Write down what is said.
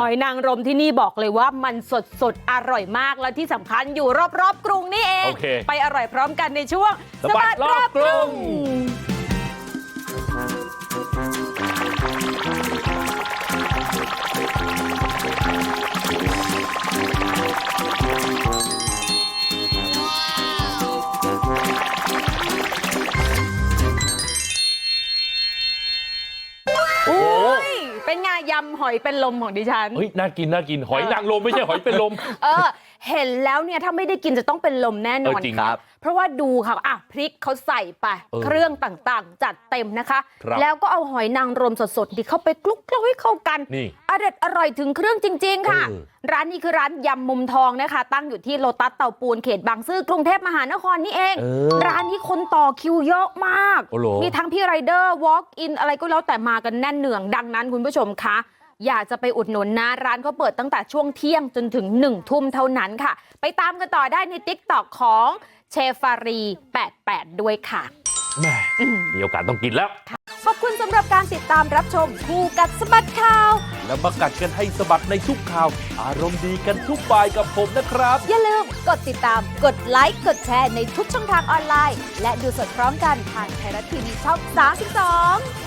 หอยนางรมที่นี่บอกเลยว่ามันสดสดๆอร่อยมากแล้วที่สำคัญอยู่รอบๆกรุงนี่เองโอเคไปอร่อยพร้อมกันในช่วงสบัดรอบกรุง เป็นไงยำหอยเป็นลมของดิฉันเฮ้ยน่ากินน่ากินหอยนางรมไม่ใช่หอยเป็นลมเออ เห็นแล้วเนี่ยถ้าไม่ได้กินจะต้องเป็นลมแน่นอนเออจริงค่ะครับ เพราะว่าดูค่ะอะพริกเขาใส่ไปเออเครื่องต่างๆ จัดเต็มนะคะครับแล้วก็เอาหอยนางรมสดๆที่เข้าไปคลุกเคล้าให้เข้ากันนี่อร่อยอร่อยถึงเครื่องจริง ๆ ค่ะเออร้านนี้คือร้านยำมุมทองนะคะ ตั้งอยู่ที่โลตัสเตาปูนเขตบางซื่อกรุงเทพมหานครนี่เองเออร้านนี้คนต่อคิวเยอะมากโอ้โหมีทั้งพี่ไรเดอร์ walk in อะไรก็แล้วแต่มากันแน่นเนืองดังนั้นคุณผู้ชมคะ อยากจะไปอุดหนุนนะร้านเขาเปิดตั้งแต่ช่วงเที่ยงจนถึง1นึ่ทุ่มเท่านั้นค่ะ ไปตามกันต่อได้ใน t ิ k t o k ของเชฟารี88 ด้วยค่ะแม่มีโอกาสต้องกินแล้ว ขอบคุณสำหรับการติดตามรับชมคู่กัดสะบัดข่าว แล้วมากัดกันให้สะบัดในทุกข่าว อารมณ์ดีกันทุกบายกับผมนะครับ อย่าลืมกดติดตาม กดไลค์ กดแชร์ในทุกช่องทางออนไลน์ และดูสดพร้อมกันทางไทยรัฐทีวีช่อง 32